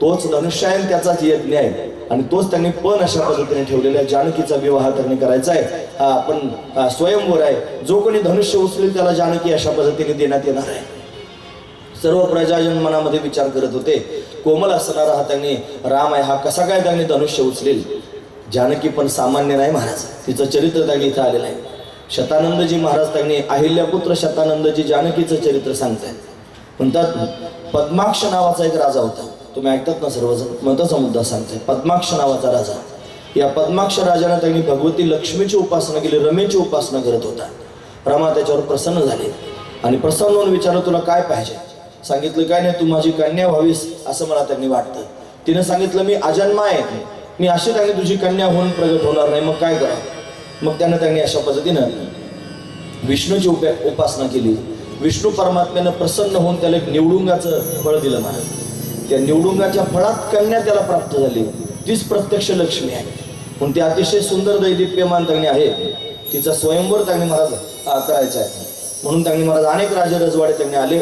तोच धनुष्यायन त्याचाच यज्ञ आहे आणि तोच त्यांनी पण अशा पद्धतीने ठेवलेला आहे. जानकीचा विवाह त्यांनी करायचा आहे. हा, पण स्वयंवर आहे. जो कोणी धनुष्य उचलेल त्याला जानकी अशा पद्धतीने देण्यात येणार आहे. सर्व प्रजाजन मनामध्ये विचार करत होते. कोमल असणारा हा त्यांनी राम आहे. हा कसा काय त्यांनी धनुष्य उचलेल? जानकी पण सामान्य नाही महाराज. तिचं चरित्र त्यांनी इथं आलेलं आहे. शतानंदजी महाराज त्यांनी अहिल्यापुत्र शतानंदजी जानकीचं चरित्र सांगतायत. म्हणतात पद्माक्ष नावाचा एक राजा होता. तुम्ही ऐकतात ना सर्वजण? महत्त्वाचा मुद्दा सांगते पद्माक्ष नावाचा राजा. या पद्माक्ष राजाने त्यांनी भगवती लक्ष्मीची उपासना केली रमेची उपासना करत होता. रमा त्याच्यावर प्रसन्न झाले. आणि प्रसन्न होऊन विचारलं तुला काय पाहिजे? सांगितलं काय नाही तू माझी कन्या व्हावीस असं मला त्यांनी वाटतं. तिनं सांगितलं मी अजन्मा आहे. मी अशी त्यांनी तुझी कन्या होऊन प्रगट होणार नाही. मग काय करावं? मग त्यानं त्यांनी अशा पद्धतीनं विष्णूची उपा उपासना केली. विष्णू परमात्म्यानं प्रसन्न होऊन त्याला एक निवडुंगाचं फळ दिलं महाराज. त्या निवडुंगाच्या फळात कन्या त्याला प्राप्त झाली. तीच प्रत्यक्ष लक्ष्मी आहे. पण ती अतिशय सुंदर दैदिप्यमान त्यांनी आहे. तिचा स्वयंवर त्यांनी महाराज करायचा आहे. म्हणून त्यांनी महाराज अनेक राजे रजवाडे त्यांनी आले.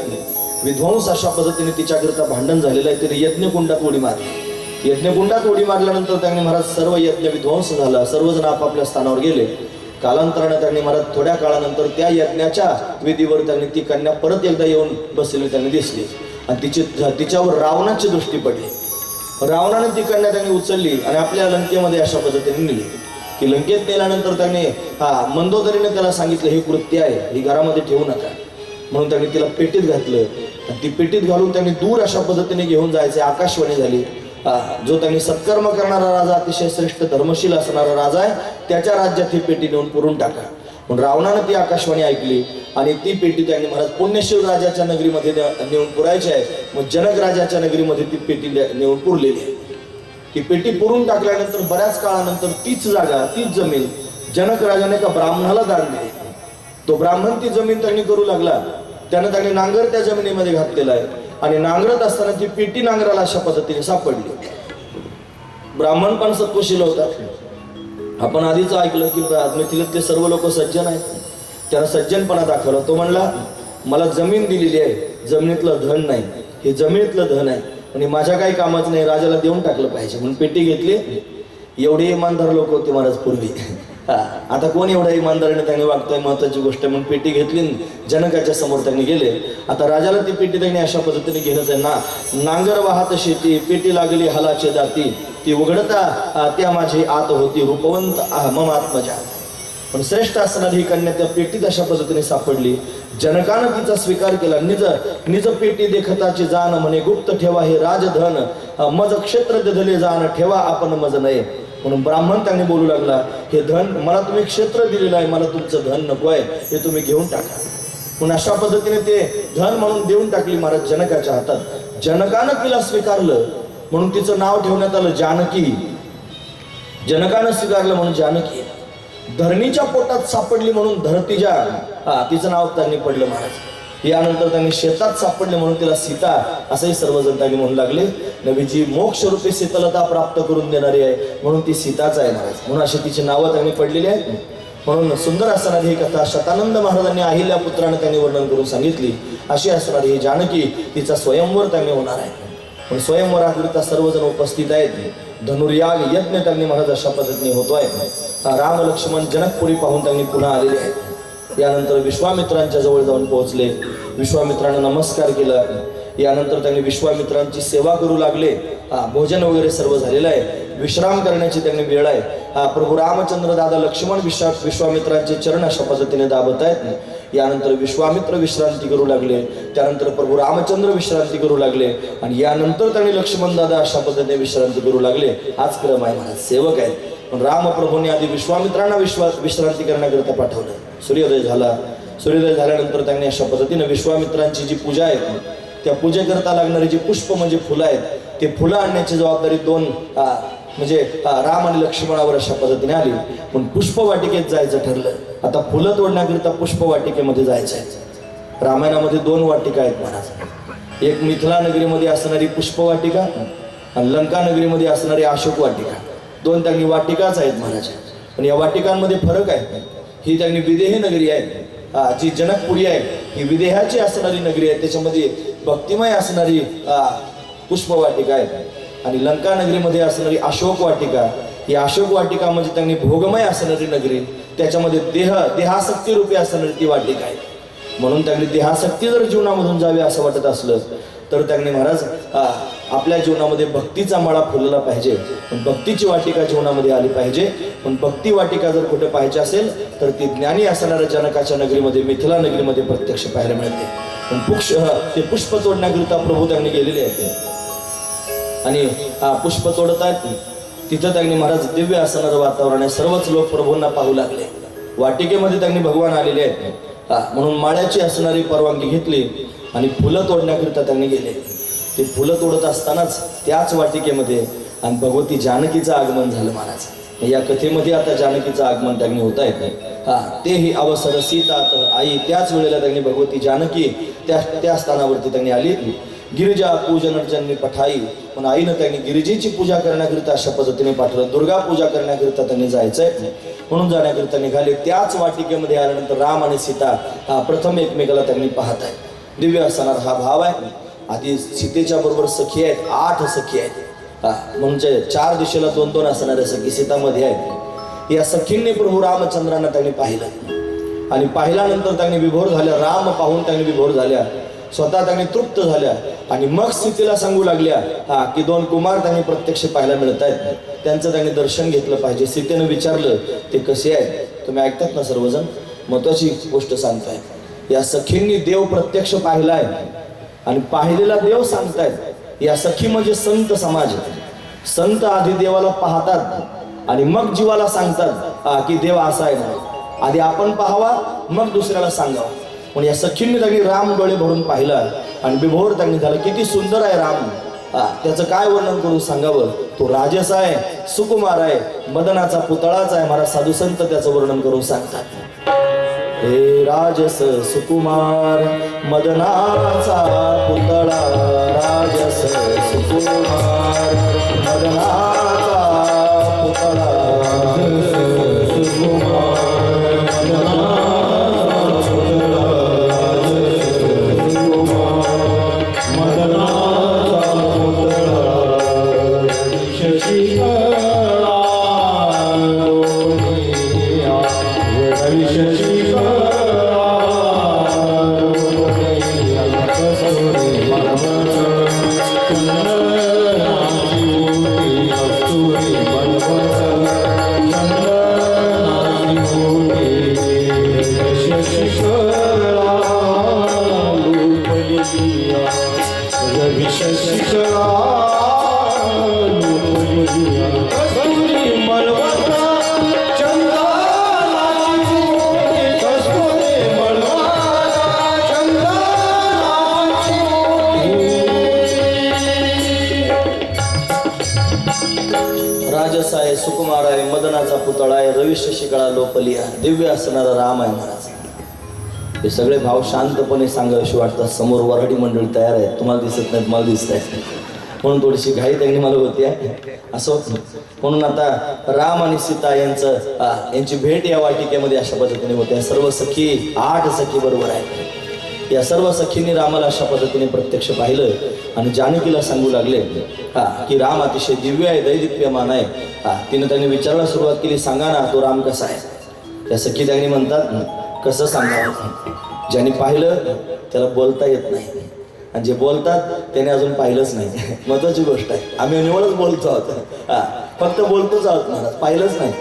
विध्वंस अशा पद्धतीने तिच्याकरिता भांडण झालेलं आहे. तिने यज्ञकुंडात उडी मारली. यज्ञकुंडात उडी मारल्यानंतर त्यांनी महाराज सर्व यज्ञ विध्वंस झाला. सर्वजण आपापल्या स्थानावर गेले. कालांतराने त्यांनी महाराज थोड्या काळानंतर त्या यज्ञाच्या विधीवर त्यांनी ती कन्या परत एकदा येऊन बसलेली त्यांनी दिसली. आणि तिची तिच्यावर रावणाची दृष्टी पडली. रावणाने ती कन्या त्यांनी उचलली आणि आपल्या लंकेमध्ये अशा पद्धतीने नेली. की लंकेत नेल्यानंतर त्याने हा मंदोदरीने त्याला सांगितलं हे कृत्य आहे ही घरामध्ये ठेवू नका. म्हणून त्यांनी तिला पेटीत घातलं. आणि ती पेटीत घालून त्यांनी दूर अशा पद्धतीने घेऊन जायचे आकाशवाणी झाली. हा, जो त्यांनी सत्कर्म करणारा राजा अतिशय श्रेष्ठ धर्मशील असणारा राजा आहे त्याच्या राज्यात ही पेटी नेऊन पुरून टाका. म्हणून रावणानं ती आकाशवाणी ऐकली आणि ती पेटी त्यांनी महाराज पुण्यशिव राजाच्या नगरीमध्ये नेऊन पुरायची आहे. मग जनक राजाच्या नगरीमध्ये ती पेटी नेऊन पुरलेली आहे. ती पेटी पुरून टाकल्यानंतर बऱ्याच काळानंतर तीच जागा तीच जमीन जनक राजाने एका ब्राह्मणाला दान दिली. तो ब्राह्मण ती जमीन त्यांनी करू लागला. त्यानं त्यांनी नांगर त्या जमिनीमध्ये घातलेला आहे आणि नांगरत असताना ती पेटी नांगराला अशा पद्धतीने सापडली. ब्राह्मण पण सत्वशील होता. आपण आधीच ऐकलं की मिथिलेतले सर्व लोक सज्जन आहेत. त्यानं सज्जनपणा दाखवला. तो म्हणला मला जमीन दिलेली आहे. जमिनीतलं धन नाही. हे जमिनीतलं धन आहे. आणि माझ्या काही कामाचं नाही. राजाला देऊन टाकलं पाहिजे. म्हणून पेटी घेतली. एवढे इमानदार लोक होते महाराज पूर्वी. हा, आता कोण एवढ्या इमानदारीने त्यांनी वागतोय महत्वाची गोष्ट आहे म्हणून पेटी घेतली जनकाच्या समोर त्यांनी गेले. आता राजाला ती पेटी त्यांनी अशा पद्धतीने घेणंच आहे. ना नांगर वाहत शेती पेटी लागली हलाचे दाती ती उघडता त्या माझी आत होती रूपवंत आ, मम आत्मजा. पण श्रेष्ठ असणारी ही कन्या त्या पेटीत अशा पद्धतीने सापडली. जनकानं तिचा स्वीकार केला. निज निज पेटी देखताची जाण म्हणे गुप्त ठेवा हे राजधन. मज क्षेत्र दधले जाण ठेवा आपण मज नये. म्हणून ब्राह्मण त्यांनी बोलू लागला हे धन मला तुम्ही क्षेत्र दिलेलं आहे मला तुमचं धन नको आहे हे तुम्ही घेऊन टाका. पण अशा पद्धतीने ते धन म्हणून देऊन टाकली महाराज जनकाच्या हातात. जनकानं तिला स्वीकारलं. म्हणून तिचं नाव ठेवण्यात आलं जानकी. जनकानं स्वीकारलं म्हणून जानकी. धरणीच्या पोटात सापडली म्हणून धरतीच्या हा तिचं नाव त्यांनी पडलं महाराज. यानंतर त्यांनी शेतात सापडले म्हणून तिला सीता असंही सर्वजण त्यांनी म्हणू लागले. नवीची मोक्ष रूपी शीतलता प्राप्त करून देणारी आहे म्हणून ती सीताच आहे महाराज. म्हणून अशी तिची नावं त्यांनी पडलेली आहेत. म्हणून सुंदर असणारी ही कथा शतानंद महाराजांनी अहिल्या पुत्राने त्यांनी वर्णन करून सांगितली. अशी असणारी ही जानकी तिचा स्वयंवर त्यांनी होणार आहे. पण स्वयंवराकरिता सर्वजण उपस्थित आहेत. धनुर्याग यज्ञ त्यांनी महाराज अशा पद्धतीने आहे राम लक्ष्मण जनकपुरी पाहून त्यांनी पुन्हा आलेले आहेत. यानंतर विश्वामित्रांच्या जवळ जाऊन पोहोचले. विश्वामित्रांना नमस्कार केला. यानंतर त्यांनी विश्वामित्रांची सेवा करू लागले. हा, भोजन वगैरे सर्व झालेलं आहे. विश्राम करण्याची त्यांनी वेळ आहे. हा, प्रभू रामचंद्र दादा लक्ष्मण विश्वा विश्वामित्रांचे चरण अशा पद्धतीने दाबत आहेत. यानंतर विश्वामित्र विश्रांती करू लागले. त्यानंतर प्रभू रामचंद्र विश्रांती करू लागले. आणि यानंतर त्यांनी लक्ष्मण दादा अशा पद्धतीने विश्रांती करू लागले. हाच क्रम आहे महाराज सेवक आहेत. पण रामप्रभूंनी आधी विश्वामित्रांना विश्वास विश्रांती करण्याकरिता पाठवलं. सूर्योदय झाला. सूर्योदय झाल्यानंतर त्यांनी अशा पद्धतीने विश्वामित्रांची जी पूजा आहे त्या पूजेकरता लागणारी जी पुष्प म्हणजे फुलं आहेत ते फुलं आणण्याची जबाबदारी दोन म्हणजे राम आणि लक्ष्मणावर अशा पद्धतीने आली. पण पुष्पवाटिकेत जायचं ठरलं. आता फुलं तोडण्याकरिता पुष्पवाटिकेमध्ये जायचं आहे रामायणामध्ये दोन वाटिका आहेत महाराज. एक मिथिला नगरीमध्ये असणारी पुष्पवाटिका आणि लंका नगरीमध्ये असणारी अशोक वाटिका. दोन त्यांनी वाटिकाच आहेत महाराज. पण या वाटिकांमध्ये फरक आहे. ही त्यांनी विदेही नगरी आहे जी जनकपुरी आहे ही विदेहाची असणारी नगरी आहे. त्याच्यामध्ये भक्तिमय असणारी पुष्पवाटिका आहे आणि लंका नगरीमध्ये असणारी अशोक वाटिका ही अशोक वाटिका म्हणजे त्यांनी भोगमय असणारी नगरी त्याच्यामध्ये देह देहासक्ती रूपी असणारी ती वाटिका आहे. म्हणून त्यांनी देहासक्ती जर जीवनामधून जावी असं वाटत असलं तर त्यांनी महाराज आपल्या जीवनामध्ये भक्तीचा मळा फुलला पाहिजे. पण भक्तीची वाटिका जीवनामध्ये आली पाहिजे. पण भक्ती वाटिका जर कुठे पाहिजे असेल तर ती ज्ञानी असणाऱ्या जनकाच्या नगरीमध्ये मिथिला नगरीमध्ये प्रत्यक्ष पाहायला मिळते. पण पुक्ष ते पुष्प तोडण्याकरिता प्रभू त्यांनी गेलेले आहेत. आणि पुष्प तोडत आहेत. तिथं त्यांनी महाराज दिव्य असणारं वातावरण आहे. सर्वच लोक प्रभूंना पाहू लागले. वाटिकेमध्ये त्यांनी भगवान आलेले आहेत. हा म्हणून माळ्याची असणारी परवानगी घेतली आणि फुलं तोडण्याकरिता त्यांनी गेले. ते फुलं तोडत असतानाच त्याच वाटिकेमध्ये आणि भगवती जानकीचं आगमन झालं महाराज. या कथेमध्ये आता जानकीचं आगमन त्यांनी होत आहे हा तेही अवसर सीता आई त्याच वेळेला त्यांनी भगवती जानकी त्या त्या स्थानावरती त्यांनी आली. गिरिजा पूजन त्यांनी पठाई पण आईनं त्यांनी गिरिजेची पूजा करण्याकरिता अशा पद्धतीने पाठवलं. दुर्गा पूजा करण्याकरिता त्यांनी जायचंय. म्हणून जाण्याकरिता निघाले. त्याच वाटिकेमध्ये आल्यानंतर राम आणि सीता हा प्रथम एकमेकाला त्यांनी पाहत आहे दिव्य असणार हा भाव आहे. आधी सीतेच्या बरोबर सखी आहेत. आठ सखी आहेत. हा म्हणजे चार दिशेला दोन दोन असणाऱ्या सखी सीतामध्ये आहेत. या सखींनी प्रभू रामचंद्रांना त्यांनी पाहिलं. आणि पाहिल्यानंतर त्यांनी विभोर झाल्या. राम पाहून त्यांनी विभोर झाल्या. स्वतः त्यांनी तृप्त झाल्या आणि मग स्थितीला सांगू लागल्या हा की दोन कुमार त्यांनी प्रत्यक्ष पाहायला मिळत आहेत. त्यांचं त्यांनी दर्शन घेतलं पाहिजे. सीतेनं विचारलं ते कसे आहेत? तुम्ही ऐकतात ना सर्वजण? महत्वाची गोष्ट सांगताय. या सखींनी देव प्रत्यक्ष पाहिलाय आणि पाहिलेला देव सांगतायत. या सखी म्हणजे संत समाज. संत आधी देवाला पाहतात आणि मग जीवाला सांगतात हा, की देव असा आहे आधी आपण पाहावा मग दुसऱ्याला सांगावा. पण या सखींनी त्यांनी राम डोळे भरून पाहिलं आणि बिभोर त्यांनी झालं. किती सुंदर आहे राम. त्याचं काय वर्णन करून सांगावं? तो राजस आहे सुकुमार आहे मदनाचा पुतळाच आहे. मला साधू संत त्याचं वर्णन करून सांगतात. हे राजस सुकुमार मदनाचा पुतळा. राजस सुकुमार मदनाचा पुतळा. सगळे भाव शांतपणे सांगावेशी वाटतात. समोर वराडी मंडळी तयार आहे तुम्हाला दिसत नाही तुम्हाला दिसत आहे म्हणून थोडीशी घाई त्यांनी मला होती आहे असं म्हणून आता राम आणि सीता यांचं यांची भेट या वाटिकेमध्ये अशा पद्धतीने होते. सर्व सखी आठ सखी बरोबर आहेत. या सर्व सखींनी रामाला अशा पद्धतीने प्रत्यक्ष पाहिलं आणि जानकीला सांगू लागले हा की राम अतिशय दिव्य आहे दैदिप्यमान आहे. हा तिने त्यांनी विचारायला सुरुवात केली सांगा ना तो राम कसा आहे? त्या सखी त्यांनी म्हणतात कसं सांगावं ज्यांनी पाहिलं त्याला बोलता येत नाही. आणि जे बोलतात त्याने अजून पाहिलंच नाही. महत्वाची गोष्ट आहे. आम्ही निवडच बोलतो आहोत. हा. फक्त बोलतोच आहोत महाराज. पाहिलंच नाही.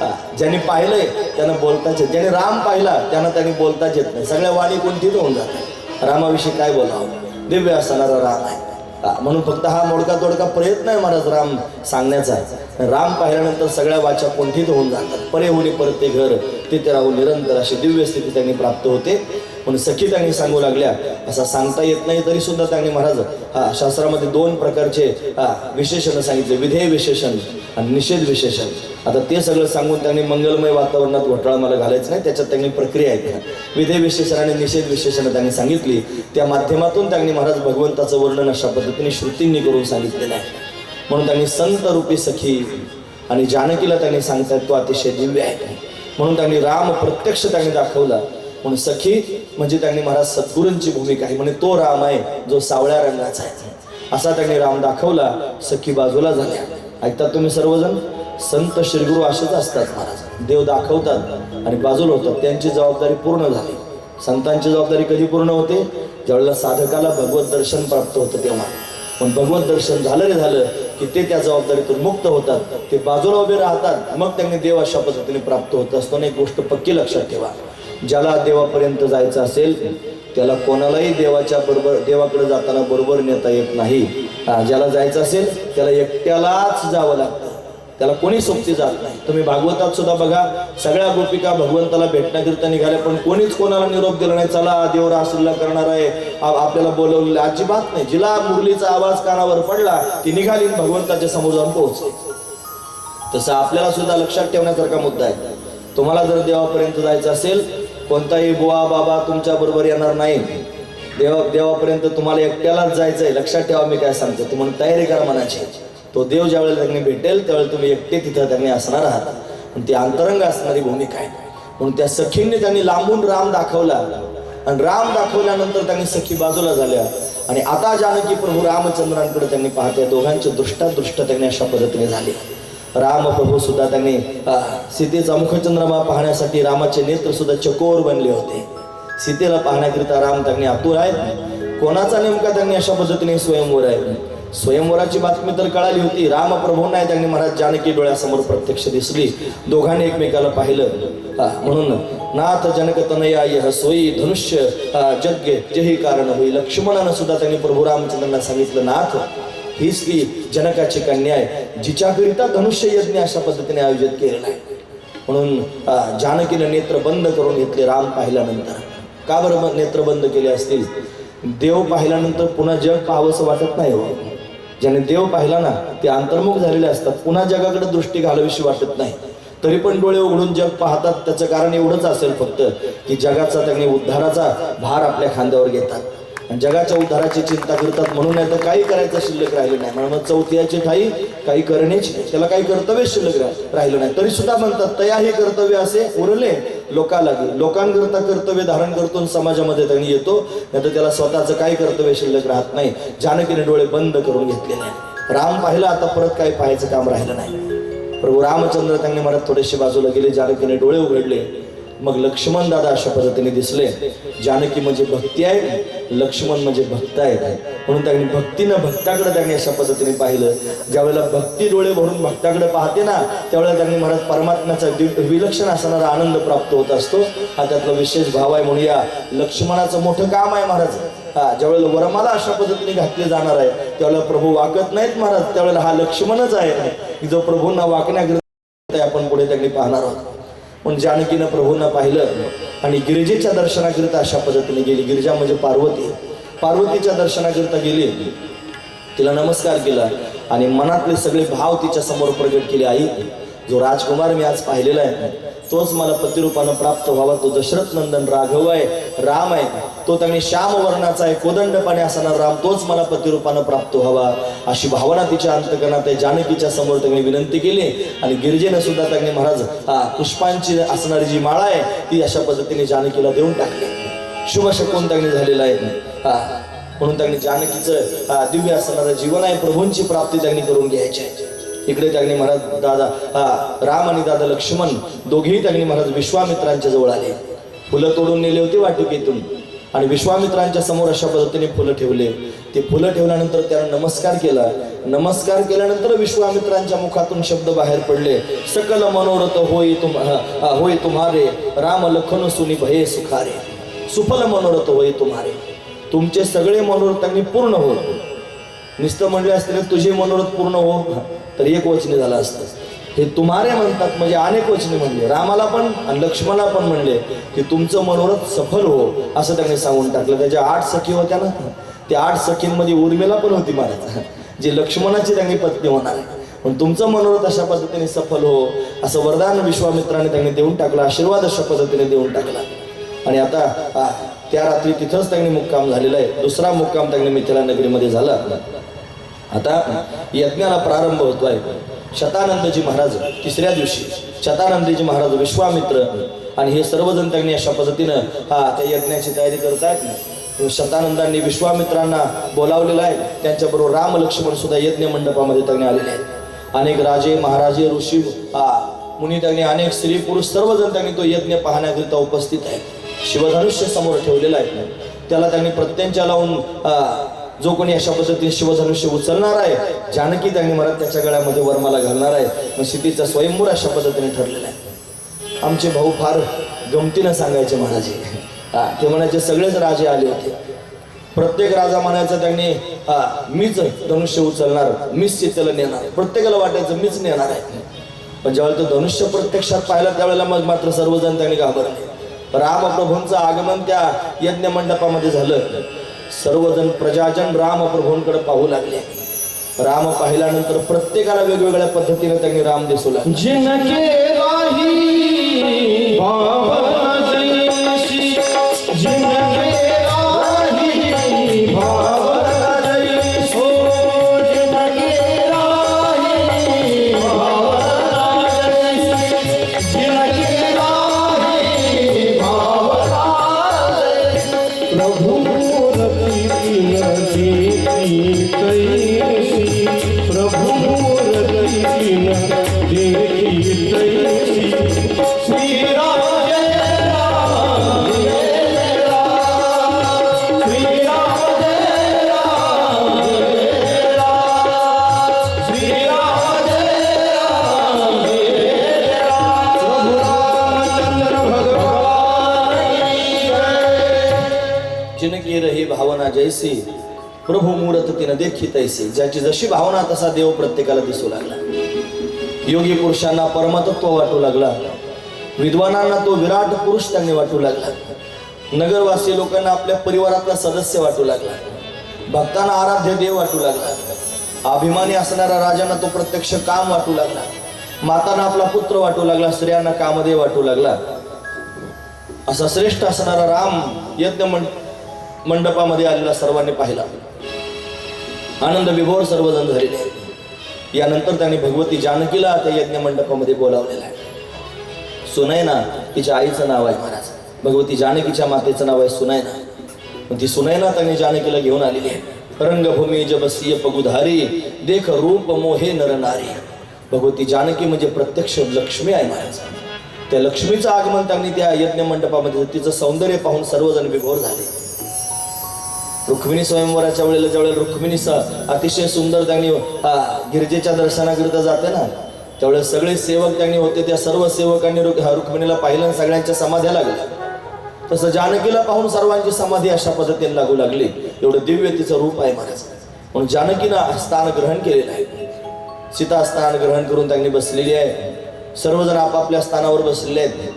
हा. ज्यांनी पाहिलंय त्यांना बोलताच येत ज्याने राम पाहिला त्यांना त्याने बोलताच येत नाही. सगळ्या वाणी कोणतीच होऊन जातात. रामाविषयी काय बोलावं? दिव्य असणारा राम आहे. म्हणून फक्त हा मोडका तोडका प्रयत्न आहे महाराज राम सांगण्याचा. राम पाहिल्यानंतर सगळ्या वाचा कोंठीत होऊन जातात. परे होणे परत ते घर तिथे राहून निरंतर अशी दिव्य स्थिती त्यांनी प्राप्त होते. म्हणून सखी त्यांनी सांगू लागल्या असा सांगता येत नाही तरी सुद्धा त्यांनी महाराज हा शास्त्रामध्ये दोन प्रकारचे विशेषण सांगितले. विधेय विशेषण आणि निषेध विशेषण. आता ते सगळं सांगून त्यांनी मंगलमय वातावरणात घोटाळा मला घालायचं नाही त्याच्यात त्यांनी प्रक्रिया आहेत विधेय विशेषण आणि निषेध विशेषण त्यांनी सांगितली. त्या माध्यमातून त्यांनी महाराज भगवंताचं वर्णन अशा पद्धतीने श्रुतींनी करून सांगितलेलं आहे. म्हणून त्यांनी संत रूपी सखी आणि जानकीला त्यांनी सांगतायत तो अतिशय दिव्य आहे. म्हणून त्यांनी राम प्रत्यक्ष त्यांनी दाखवला. म्हणून सखी म्हणजे त्यांनी महाराज सद्गुरूंची भूमिका आहे. म्हणजे तो राम आहे जो सावळ्या रंगाचा आहे. असा त्यांनी राम दाखवला. सखी बाजूला झाल्या. ऐकतात तुम्ही सर्वजण? संत श्रीगुरु असेच असतात महाराज. देव दाखवतात आणि बाजूला होतात. त्यांची जबाबदारी पूर्ण झाली. संतांची जबाबदारी कधी पूर्ण होते? ज्यावेळेला साधकाला भगवत दर्शन प्राप्त होतं तेव्हा. पण भगवत दर्शन झालं रे झालं की ते त्या जबाबदारीतून मुक्त होतात. ते बाजूला उभे राहतात. मग त्यांनी देवाशा पद्धतीने प्राप्त होत असताना एक गोष्ट पक्की लक्षात ठेवा. ज्याला देवापर्यंत जायचं असेल त्याला कोणालाही देवाच्या बरोबर देवाकडे जाताना बरोबर नेता येत नाही. ज्याला जायचं असेल त्याला एकट्यालाच जावं लागतं. त्याला कोणी सोबती जात नाही. तुम्ही भागवतात सुद्धा बघा सगळ्या गोपिका भगवंताला भेटण्याकरिता निघाल्या पण कोणीच कोणाला निरोप दिला नाही चला देवर आसुल्ला करणार आहे. आपल्याला बोलवलेलं अजिबात नाही. जिला मुरलीचा आवाज कानावर पडला ती निघाली भगवंताच्या समोर जाऊन पोहोचली. तसं आपल्याला सुद्धा लक्षात ठेवण्यासारखा मुद्दा आहे. तुम्हाला जर देवापर्यंत जायचं असेल कोणताही बुवा बाबा तुमच्या बरोबर येणार नाही. देवा देवापर्यंत तुम्हाला एकट्यालाच जायचं आहे लक्षात ठेवा मी काय सांगतो. तुम्हाला तयारी करा मनाची. तो देव ज्यावेळेला त्यांनी भेटेल त्यावेळेला तुम्ही एकटे तिथं त्यांनी असणार आहात. आणि ती अंतरंग असणारी भूमिका आहे म्हणून त्या सखींनी त्यांनी लांबून राम दाखवला. आणि राम दाखवल्यानंतर त्यांनी सखी बाजूला झाल्या. आणि आता जानकी प्रभू रामचंद्रांकडे त्यांनी पाहत्या दोघांचे दृष्टादृष्ट त्यांनी अशा पद्धतीने झाले. राम प्रभू सुद्धा त्यांनी सीतेचा मुखचंद्रमा पाहण्यासाठी रामाचे नेत्र सुद्धा चकोर बनले होते. सीतेला पाहण्याकरिता राम त्यांनी आतुर आहेत. कोणाचा नेमका त्यांनी अशा पद्धतीने स्वयंवर आहे? स्वयंवराची बातमी तर कळाली होती. रामप्रभूंना त्यांनी महाराज जानकी डोळ्यासमोर प्रत्यक्ष दिसली. दोघांनी एकमेकाला पाहिलं. म्हणून नाथ जनक तनया यह सोयी धनुष्य हा, जेही कारण होई. लक्ष्मणानं सुद्धा त्यांनी प्रभू रामचंद्रांना सांगितलं नाथ हीच ती जनकाची कन्या आहे. जिच्याकरिता धनुष्य यज्ञ अशा पद्धतीने आयोजित केलेला आहे. म्हणून जानकीनं नेत्र बंद करून घेतले राम पाहिल्यानंतर. का बरं नेत्र बंद केले असतील? देव पाहिल्यानंतर पुन्हा जग पाहावंसं वाटत नाही हो. ज्याने देव पाहिला ना ते अंतर्मुख झालेले असतात. पुन्हा जगाकडे दृष्टी घालावीशी वाटत नाही. तरी पण डोळे उघडून जग पाहतात. त्याचं कारण एवढंच असेल फक्त की जगाचा त्यांनी उद्धाराचा भार आपल्या खांद्यावर घेतात. आणि जगाच्या उद्धाराची चिंता करतात. म्हणून नाही तर काही करायचं शिल्लक राहिलं नाही. म्हणून मग चौथ्याची ठाई काही करणेच त्याला काही कर्तव्य शिल्लक राहिलं नाही. तरी सुद्धा म्हणतात तया हे कर्तव्य असे उरले लोकालागी लोकांकरता कर्तव्य धारण करतो समाजामध्ये त्यांनी येतो. नाही तर त्याला स्वतःचं काही कर्तव्य शिल्लक राहत नाही. जानकीने डोळे बंद करून घेतलेले आहे राम पाहिलं आता परत काही पाहायचं काम राहिलं नाही. प्रभू रामचंद्र त्यांनी मनात थोडेसे बाजूला गेले. जानकीने डोळे उघडले. मग लक्ष्मण दादा अशा पद्धतीने दिसले. जानकी म्हणजे भक्ती आहे लक्ष्मण म्हणजे भक्त आहे. म्हणून त्यांनी भक्तीनं भक्ताकडे त्यांनी अशा पद्धतीने पाहिलं. ज्यावेळेला भक्ती डोळे भरून भक्ताकडे पाहते ना त्यावेळेला त्यांनी महाराज परमात्म्याचा विलक्षण असणारा आनंद प्राप्त होत असतो. हा त्यातला विशेष भाव आहे म्हणूया लक्ष्मणाचं मोठं काम आहे महाराज. हा ज्यावेळेला वरमाला अशा पद्धतीने घातले जाणार आहे त्यावेळेला प्रभू वाकत नाहीत महाराज. त्यावेळेला हा लक्ष्मणच आहे. जो प्रभूंना वाकण्याकरिता आपण पुढे त्यांनी पाहणार आहोत. पण जानकीनं प्रभूंना पाहिलं आणि गिरिजेच्या दर्शनाकरिता अशा पद्धतीने गेली. गिरिजा म्हणजे पार्वती. पार्वतीच्या दर्शनाकरिता गेली. तिला नमस्कार केला आणि मनातले सगळे भाव तिच्या समोर प्रगट केले. आई जो राजकुमार मी आज पाहिलेला आहे तोच मला पतिरूपानं प्राप्त व्हावा. तो दशरथ नंदन राघव आहे राम आहे. तो त्यांनी श्याम वर्णाचा आहे कोदंडपणे असणारा राम तोच मला पतिरूपानं प्राप्त व्हावा. अशी भावना तिच्या अंतकरणात आहे. जानकीच्या समोर त्यांनी विनंती केली आणि गिरजेनं सुद्धा त्यांनी महाराज पुष्पांची असणारी जी माळा आहे ती अशा पद्धतीने जानकीला देऊन टाकली. शुभ शकून त्यांनी झालेला आहे. हा म्हणून त्यांनी जानकीचं दिव्य असणारं जीवन आहे. प्रभूंची प्राप्ती त्यांनी करून घ्यायची आहे. इकडे त्यांनी महाराज दादा हा, राम आणि दादा लक्ष्मण दोघेही त्यांनी महाराज विश्वामित्रांच्या जवळ आले. फुलं तोडून नेले होते वाटिकेतून. आणि विश्वामित्रांच्या समोर अशा पद्धतीने फुलं ठेवले. ते फुलं ठेवल्यानंतर त्यानं नमस्कार केला. नमस्कार केल्यानंतर विश्वामित्रांच्या मुखातून शब्द बाहेर पडले. सकल मनोरथ होय तुम हा, तुम्हारे. राम लखन सुनी भये सुखारे. सुफल मनोरथ होय तुम्हारे. तुमचे सगळे मनोरथांनी पूर्ण होत. नुसतं म्हणले असते तुझे मनोरथ पूर्ण हो तर एक वचने झालं असतं. हे तुम्हारे म्हणतात म्हणजे अनेक वचने म्हणले. रामाला पण आणि लक्ष्मणाला पण म्हणले की तुमचं मनोरथ सफल हो असं त्यांनी सांगून टाकलं. त्याच्या आठ सखी होत्या ना. त्या आठ सखींमध्ये उर्मिला पण होती महाराज. जी लक्ष्मणाची त्यांनी पत्नी होणार. पण तुमचं मनोरथ अशा पद्धतीने सफल हो असं वरदान विश्वामित्राने त्यांनी देऊन टाकलं आशीर्वाद अशा पद्धतीने देऊन टाकला. आणि आता त्या रात्री तिथंच त्यांनी मुक्काम झालेला आहे. दुसरा मुक्काम त्यांनी मिथिला नगरीमध्ये झाला. आता यज्ञाला प्रारंभ होतोय. शतानंदजी महाराज तिसऱ्या दिवशी शतानंदजी महाराज विश्वामित्र आणि हे सर्वजण त्यांनी अशा पद्धतीनं हा त्या यज्ञाची तयारी करतायत. शतानंदांनी विश्वामित्रांना बोलावलेलं आहे. त्यांच्याबरोबर राम लक्ष्मण सुद्धा यज्ञ मंडपामध्ये त्यांनी आलेले आहेत. अनेक राजे महाराजे ऋषी हा मुनी त्यांनी अनेक स्त्री पुरुष सर्वजण त्यांनी तो यज्ञ पाहण्याकरिता उपस्थित आहे शिवधनुष्य समोर ठेवलेला आहे. त्याला त्यांनी प्रत्यंच्या लावून जो कोणी अशा पद्धतीने शिवधनुष्य उचलणार आहे जानकी त्यांनी मला त्याच्या गळ्यामध्ये वर्माला घालणार आहे मग सीतेचा स्वयंभूर अशा पद्धतीने ठरलेला आहे. आमचे भाऊ फार गमतीनं सांगायचे महाराजे. हा ते म्हणायचे सगळेच राजे आले होते. प्रत्येक राजा म्हणायचा त्यांनी हा मीच धनुष्य उचलणार मीच सीतेला नेणार. प्रत्येकाला वाटायचं मीच नेणार आहे. पण ज्यावेळेला तो धनुष्य प्रत्यक्षात पाहिला त्यावेळेला मग मात्र सर्वजण त्यांनी घाबरले. रामप्रभूंचं आगमन त्या यज्ञ मंडपामध्ये झालं. सर्वजण प्रजाजन रामप्रभूंकडे पाहू लागले. राम पाहिल्यानंतर प्रत्येकाला वेगवेगळ्या पद्धतीने त्यांनी राम दिसू लागले. जैसी प्रभू मूर्त तिनं देखी तैसी ज्याची जशी भावना तसा देव प्रत्येकाला दिसू लागला. योगी पुरुषांना परमतत्व वाटू लागला. विद्वानांना तो विराट पुरुष त्यांनी वाटू लागला. नगरवासी लोकांना आपल्या परिवारातला सदस्य वाटू लागला. भक्तांना आराध्य देव वाटू लागला. अभिमानी असणाऱ्या राजांना तो प्रत्यक्ष काम वाटू लागला. मातांना आपला पुत्र वाटू लागला स्त्रियांना कामदेव वाटू लागला. असा श्रेष्ठ असणारा राम यज्ञ म्हण मंडपामध्ये आलेला सर्वांनी पाहिला. आनंद विभोर सर्वजण झालेले. आहेत यानंतर त्यांनी भगवती जानकीला त्या यज्ञ मंडपामध्ये बोलावलेला आहे. सुनैना तिच्या आईचं नाव आहे महाराज. भगवती जानकीच्या मातेचं नाव आहे सुनैना. पण ती सुनैना त्यांनी जानकीला घेऊन आलेली आहे. रंगभूमी जबसीय पगुधारी देख रूप मोहे नरनारी भगवती जानकी म्हणजे प्रत्यक्ष लक्ष्मी आहे महाराज. त्या लक्ष्मीचं आगमन त्यांनी त्या यज्ञ मंडपामध्ये तिचं सौंदर्य पाहून सर्वजण विभोर झाले. रुक्मिणी स्वयंवराच्या वेळेला ज्यावेळेला रुक्मिणी अतिशय सुंदर त्यांनी गिरजेच्या दर्शनाकरिता जाते ना त्यावेळेस सगळे सेवक त्यांनी होते त्या सर्व सेवकांनी हा रुक्मिणीला पाहिलं आणि सगळ्यांच्या समाध्या लागल्या. तसं जानकीला पाहून सर्वांची समाधी अशा पद्धतीने लागू लागली. एवढं दिव्य तिचं रूप आहे महाराज. म्हणून जानकीनं स्थान ग्रहण केलेलं आहे. सीता स्थान ग्रहण करून त्यांनी बसलेली आहे. सर्वजण आपापल्या स्थानावर बसलेले आहेत.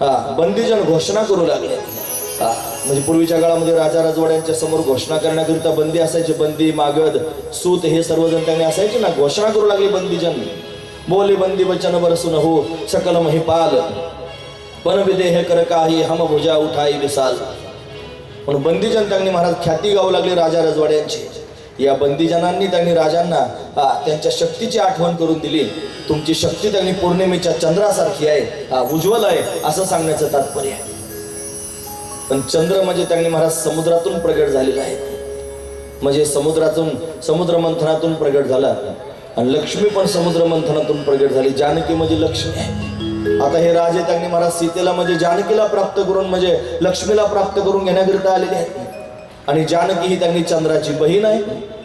हा बंदीजन घोषणा करू लागले हा म्हणजे पूर्वीच्या काळामध्ये राजा राजवाड्यांच्या समोर घोषणा करण्याकरिता बंदी असायची. बंदी मागद सूत हे सर्वजण त्यांनी असायचे ना. घोषणा करू लागली बंदीजन बोले बंदी वचन बरसून हो सकल महिपाल पण विदेह कर काही हम भुजा उठाई विसाल म्हणून बंदीजन त्यांनी महाराज ख्याती गाऊ लागले राजा रजवाड्यांची. या बंदीजनांनी त्यांनी राजांना हा, त्यांच्या शक्तीची आठवण करून दिली. तुमची शक्ती त्यांनी पौर्णिमेच्या चंद्रासारखी आहे. उज्ज्वल आहे असं सांगण्याचं तात्पर्य आहे. पण चंद्र म्हणजे त्यांनी महाराज समुद्रातून प्रगट झालेला आहे. म्हणजे समुद्रातून समुद्र मंथनातून प्रगट झाला. आणि लक्ष्मी पण समुद्र मंथनातून प्रगट झाली. जानकी म्हणजे लक्ष्मी आहे. आता हे राजे त्यांनी महाराज सीतेला म्हणजे जानकीला प्राप्त करून म्हणजे लक्ष्मीला प्राप्त करून घेण्याकरिता आलेले आहेत. आणि जानकी ही त्यांनी चंद्राची बहीण आहे.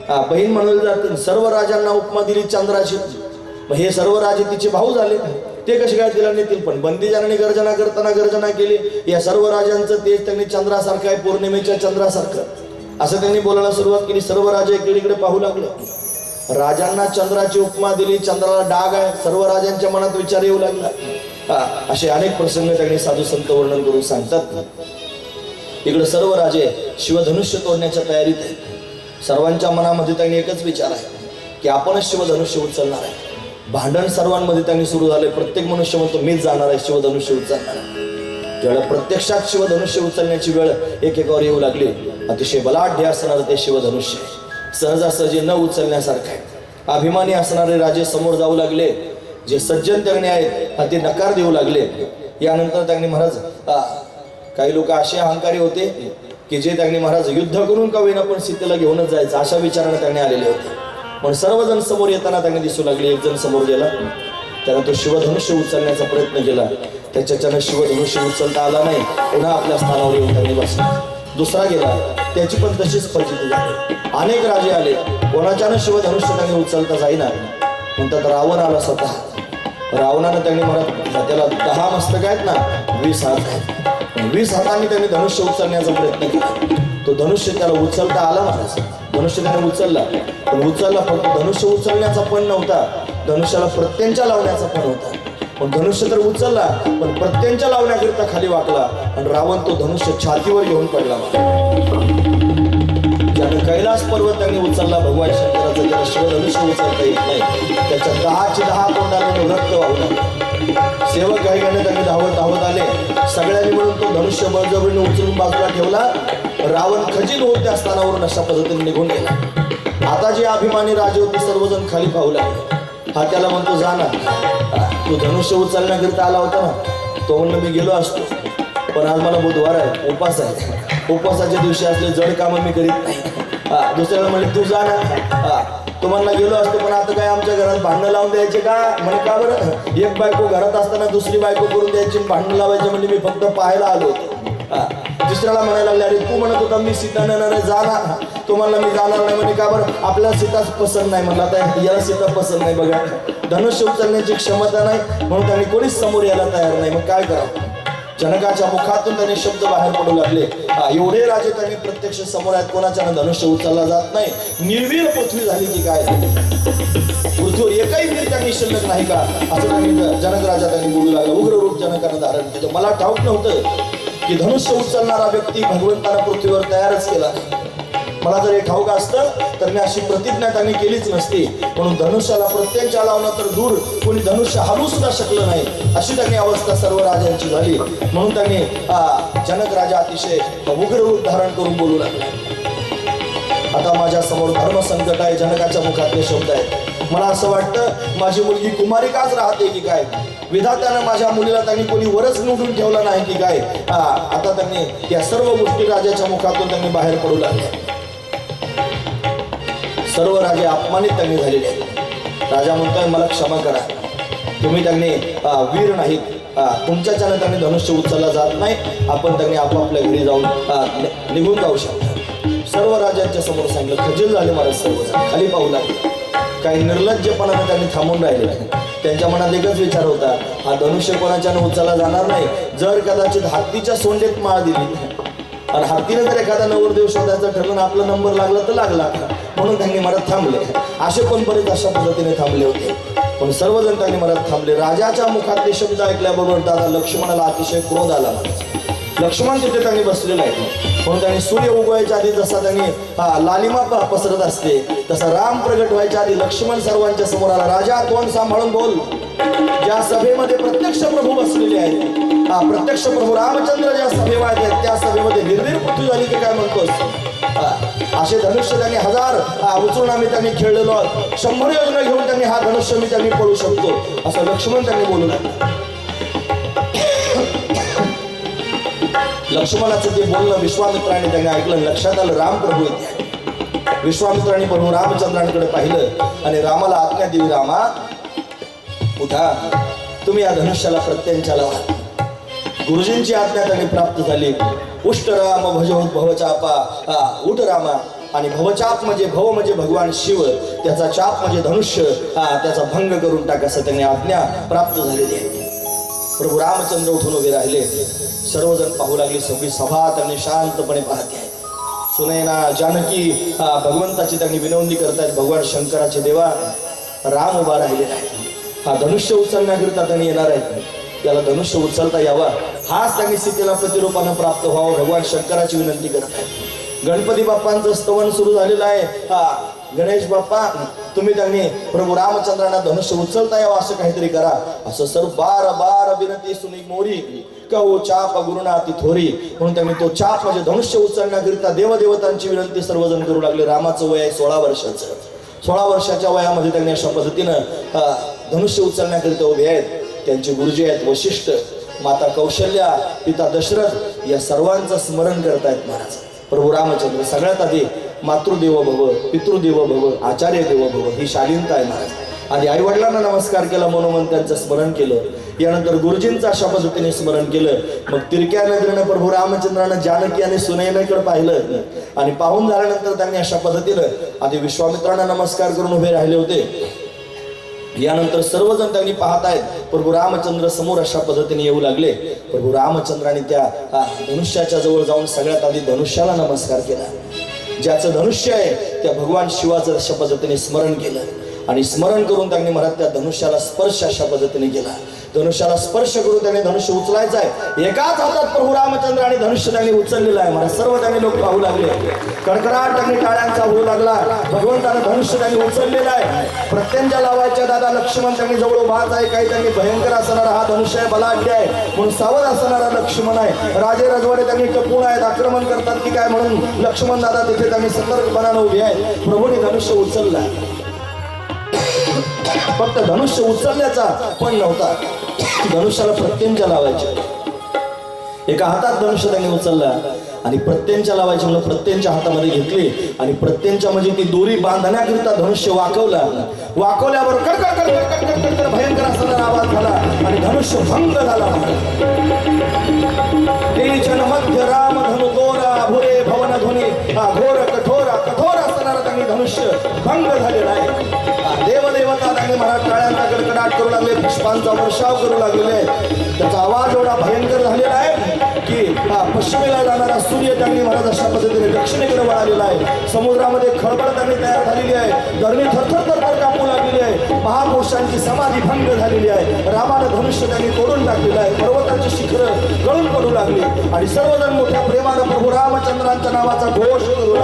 हा बहीण म्हणून जाते सर्व राजांना उपमा दिली चंद्राची. मग हे सर्व राजे तिचे भाऊ झाले. ते कसे काय तिला नेतील पण बंदीजनाने गर्जना करताना गर्जना केली. या सर्व राजांचं तेज त्यांनी चंद्रासारखं आहे पौर्णिमेच्या चंद्रासारखं. असं त्यांनी बोलायला सुरुवात केली. सर्व राजे इकडे पाहू लागले. राजांना चंद्राची उपमा दिली. चंद्राला डाग आहे. सर्व राजांच्या मनात विचार येऊ लागला. असे अनेक प्रसंग त्यांनी साधू संत वर्णन करून सांगतात. इकडे सर्व राजे शिवधनुष्य तोडण्याच्या तयारीत आहेत. सर्वांच्या मनामध्ये त्यांनी एकच विचार आहे की आपणच शिवधनुष्य उचलणार आहे. भांडण सर्वांमध्ये त्यांनी सुरू झाले प्रत्येक मनुष्य म्हणतो मीच जाणार आहे शिवधनुष्य उचलणार आहे प्रत्यक्षात शिवधनुष्य उचलण्याची वेळ एकेकावर येऊ लागली. अतिशय बलाढ्य असणारं ते शिवधनुष्य. सहजासहजी न उचलण्यासारखं आहे. अभिमानी असणारे राजे समोर जाऊ लागले. जे सज्जन त्यांनी आहेत हा ते नकार देऊ लागले. यानंतर त्यांनी महाराज काही लोक असे अहंकारी होते की की जे त्यांनी महाराज युद्ध करून का होईना पण सीतेला घेऊनच जायचं अशा विचाराने त्यांनी आलेले होते. पण सर्वजण समोर येताना त्यांनी दिसू लागले एक जण समोर गेला. त्यानं तो शिवधनुष्य उचलण्याचा प्रयत्न केला. त्याच्याच्यानं शिवधनुष्य उचलता आला नाही. पुन्हा आपल्या स्थानावर येऊन त्यांनी बसला. दुसरा गेला. त्याची पण तशीच परिस्थिती झाली. अनेक राजे आले. कोणाच्यानं शिवधनुष्य त्यांनी उचलता जाईना? म्हणतात रावण आला स्वतः. रावणानं त्यांनी मला त्याला दहा मस्तक आहेत ना? वीस हात आहेत. वीस हातांनी त्यांनी धनुष्य उचलण्याचा प्रयत्न केला. तो धनुष्य त्याला उचलता आला महाराज धनुष्य त्याने उचलला. पण उचलला फक्त धनुष्य उचलण्याचा पण नव्हता. धनुष्याला प्रत्यंच्या लावण्याचा पण होता. पण धनुष्य तर उचलला पण प्रत्यंच्या लावण्याकरिता खाली वाकला. आणि रावण तो धनुष्य छातीवर घेऊन पडला ज्यानं कैलास पर्वत त्यांनी उचलला भगवान शंकराचं त्याला शिवधनुष्य उचलता येत नाही. त्याच्या दहाची दहा तोंडातून रक्त वाहू लागलं. सेवक काही त्यांनी धावत धावत आले. सगळ्यांनी मिळून तो धनुष्य बळजबरीने उचलून बाजूला ठेवला. रावण खजील होत त्या स्थानावरून अशा पद्धतीने निघून गेला. आता जे अभिमानी राजे होते सर्वजण खाली पाहू लागले. हा त्याला म्हणतो जा ना. तू धनुष्य उचलण्याकरिता आला होता ना तो म्हणलं मी गेलो असतो. पण आज मला बुधवार आहे उपास आहे. उपासाच्या दिवशी असले जड कामं मी करीत नाही. हा दुसऱ्याला म्हणले तू जा ना. हा तो म्हणला गेलो असतो पण आता काय आमच्या घरात भांडणं लावून द्यायचे का? म्हणे का बरं? एक बायको घरात असताना दुसरी बायको करून द्यायची आणि भांडणं लावायचे म्हणजे मी फक्त पाहायला आलो होतो. दुसऱ्याला म्हणायला लागले अरे तू म्हणत होता मी सीता नेणार जाणार तो म्हणला मी जाणार नाही. म्हणजे का बरं? आपल्याला सीताच पसंत नाही. म्हणला आता याला सीता पसंत नाही बघा. धनुष्य उचलण्याची क्षमता नाही म्हणून त्यांनी कोणीच समोर यायला तयार नाही. मग काय करावं? जनकाच्या मुखातून त्यांनी शब्द बाहेर पडू लागले. एवढे राजे त्यांनी प्रत्यक्ष समोर आहेत कोणाच्या धनुष्य उचलला जात नाही? निर्वीर पृथ्वी झाली की काय? पृथ्वीवर एकही वीर त्यांनी शिल्लक नाही का? असं त्यांनी जनक राजा त्यांनी बोलू लागला. उग्र रूप जनकानं धारण केलं. मला ठाऊक नव्हतं. की धनुष्य उचलणारा व्यक्ती भगवंतानं पृथ्वीवर तयारच केला मला जर हे ठाऊक असतं तर मी अशी प्रतिज्ञा त्यांनी केलीच नसती. म्हणून धनुष्याला प्रत्यंच्या लावलं तर दूर कोणी धनुष्य हलवू सुद्धा शकलं नाही. अशी त्यांनी अवस्था सर्व राजांची झाली. म्हणून त्यांनी जनक राजा अतिशय उग्र रूप धारण करून बोलू लागले. आता माझ्यासमोर धर्म संकट आहे जनकाच्या मुखातले शब्द आहेत. मला असं वाटतं माझी मुलगी कुमारिकाच राहते की काय? विधात्यानं माझ्या मुलीला त्यांनी कोणी वरच निवडून ठेवलं नाही की काय? आता त्यांनी या सर्व गोष्टी राजाच्या मुखातून त्यांनी बाहेर पडू लागल्या. सर्व राजे अपमानित त्यांनी झालेले आहेत. राजा म्हणतोय मला क्षमा करा. तुम्ही त्यांनी वीर नाहीत. तुमच्याच्यानं त्यांनी धनुष्य उचलला जात नाही. आपण त्यांनी आपापल्या घरी जाऊन निघून जाऊ शकता. सर्व राजांच्या समोर सांगितलं खजील झाले महाराज सर्वजण. खाली पाहू लागले. काही निर्लज्जपणानं त्यांनी थांबून राहिले. त्यांच्या मनात एकच विचार होता हा धनुष्य कोणाच्यानं उचलला जाणार नाही जर कदाचित हत्तीच्या सोंडेत माळ दिली. आणि हत्तीने जर एखादा नवरदेव शोधायचा ठरलं आणि आपला नंबर लागला तर लागला. म्हणून त्यांनी मरात थांबले. असे पण बरेच अशा पद्धतीने थांबले होते. पण सर्वजण त्यांनी मरात थांबले. राजाच्या मुखातले शब्द ऐकल्याबरोबर दादा लक्ष्मणाला अतिशय क्रोध आला. लक्ष्मण तिथे त्यांनी बसलेला आहे म्हणून त्यांनी सूर्य उगवायच्या आधी जसा त्यांनी लालिमा पसरत असते. तसा राम प्रगट व्हायच्या आधी लक्ष्मण सर्वांच्या समोर आला. राजा तोंड सांभाळून बोल. ज्या सभेमध्ये प्रत्यक्ष प्रभू बसलेले आहेत हा प्रत्यक्ष प्रभू रामचंद्र ज्या सभेमध्ये आहेत त्या सभेमध्ये निर्वीर पृथ्वी झाली की काय म्हणतोस? असे धनुष्य त्यांनी हजार उचलून आम्ही त्यांनी खेळलेलो आहोत. शंभर योजना घेऊन त्यांनी हा धनुष्य मी त्यांनी पळू शकतो. असं लक्ष्मण त्यांनी बोलू लागलं. लक्ष्मणाचं ते बोलणं विश्वामित्राने त्यांनी ऐकलं लक्षात आलं राम प्रभू विश्वामित्राने प्रभू रामचंद्रांकडे पाहिलं आणि रामाला आज्ञा दिली रामा उठा. तुम्ही या धनुष्याला प्रत्यंच्या लावा गुरुजींची आज्ञा त्यांनी प्राप्त झाली. उष्ट राम भजवत भवचापा. हा, उठ रामा. आणि भवचाप म्हणजे भव म्हणजे भगवान शिव. त्याचा चाप म्हणजे धनुष्य. हा त्याचा भंग करून टाक असं त्यांनी आज्ञा प्राप्त झालेली आहे. प्रभू रामचंद्र उठून उभे राहिले. सर्वजण पाहू लागले सगळी सभा त्यांनी शांतपणे पाहते आहे. सुनैना जानकी हा, भगवंताची त्यांनी विनवणी करतायत भगवान शंकराचे देवा राम उभा राहिलेला आहे हा धनुष्य उचलण्याकरिता त्यांनी येणार आहेत. त्याला धनुष्य उचलता यावा हाच त्यांनी सीतेला प्रतिरूपानं प्राप्त व्हावं भगवान शंकराची विनंती करत आहेत गणपती बाप्पांचं स्तवन सुरू झालेलं आहे. हा गणेश बाप्पा तुम्ही त्यांनी प्रभू रामचंद्रांना धनुष्य उचलता यावं हो असं काहीतरी करा. असं सर बार बार विनंती सुनी मोरी कहो चाप गुरुनाथी थोरी. म्हणून त्यांनी तो चाप म्हणजे धनुष्य उचलण्याकरिता देवदेवतांची विनंती सर्वजण करू लागले. रामाचं वय आहे सोळा वर्षाचं. सोळा वर्षाच्या वयामध्ये त्यांनी अशा पद्धतीनं धनुष्य उचलण्याकरिता उभे आहेत. त्यांचे गुरुजी आहेत वशिष्ठ माता कौशल्या पिता दशरथ या सर्वांचं स्मरण करतायत महाराज. प्रभू रामचंद्र सगळ्यात आधी मातृदेव भव पितृदेव भव आचार्य देव भव ही शालीनता आहे महाराज. आधी आईवडिलांना नमस्कार केला मनोमन त्यांचं स्मरण केलं. यानंतर गुरुजींचं अशा पद्धतीने स्मरण केलं. मग तिरक्या नजरेनं प्रभू रामचंद्रानं जानकी आणि सुनैनाकडे पाहिलं. आणि पाहून झाल्यानंतर त्यांनी अशा पद्धतीनं आधी विश्वामित्रांना नमस्कार करून उभे राहिले होते. यानंतर सर्वजण त्यांनी पाहत आहेत प्रभू रामचंद्र समोर अशा पद्धतीने येऊ लागले. प्रभू रामचंद्राने त्या धनुष्याच्या जवळ जाऊन सगळ्यात आधी धनुष्याला नमस्कार केला. ज्याचं धनुष्य आहे त्या भगवान शिवाचं अशा त्याने स्मरण केलं. आणि स्मरण करून त्यांनी महाराज त्या धनुष्याला स्पर्श अशा पद्धतीने केला. धनुष्याला स्पर्श करून त्यांनी धनुष्य उचलायचं आहे. एकाच हातात प्रभू रामचंद्र आणि धनुष्य त्यांनी उचललेलं आहे. महाराज सर्व त्यांनी लोक पाहू लागले. कडकडाट त्यांनी टाळ्यांचा होऊ लागला. भगवंतानं धनुष्य त्यांनी उचललेलं आहे. प्रत्यंच्या लावायच्या दादा लक्ष्मण त्यांनी जवळ उभाच आहे. काही त्यांनी भयंकर असणारा हा धनुष्य आहे बलाढ्य आहे. म्हणून सावध असणारा लक्ष्मण आहे. राजे रजवाडे त्यांनी टपून आहेत आक्रमण करतात की काय म्हणून लक्ष्मण दादा तिथे त्यांनी सतर्कपणानं उभे आहेत. प्रभूने धनुष्य उचललं आहे. फक्त धनुष्य उचलण्याचा पण नव्हता. धनुष्याला प्रत्यंच्या लावायचे. एका हातात धनुष्य त्यांनी उचलला आणि प्रत्यंच्या लावायची म्हणून प्रत्यंच्या हातामध्ये घेतली आणि प्रत्यंच्या म्हणजे ती दोरी बांधण्याकरिता धनुष्य वाकवला. वाकवल्यावर कडकड भयंकर असणारा आवाज झाला आणि धनुष्य भंग झाला. मध्य राम धनु गोरा भुरे भवन ध्वनी. हा घोर कठोर कठोर असणारा त्यांनी धनुष्य भंग झालेला आहे. हा मला टाळ्यांना महाराज कडकडाट करू लागले पुष्पांचा वर्षाव करू लागलेले. त्याचा आवाज एवढा भयंकर झालेला आहे की हा पश्चिमेला जाणारा सूर्य त्यांनी महाराज अशा पद्धतीने दक्षिणेकडे वळालेला आहे. समुद्रामध्ये खळबळ त्यांनी तयार झालेली आहे. धरणी थरथर थरथर कापू लागलेली आहे. महापुरुषांची समाधी भंग झालेली आहे. रामानं धनुष्य त्यांनी तोडून टाकलेलं आहे. पर्वताची शिखरं गळून पडू लागली. आणि सर्वजण मोठ्या प्रेमानं प्रभू रामचंद्रांच्या नावाचा घोष करू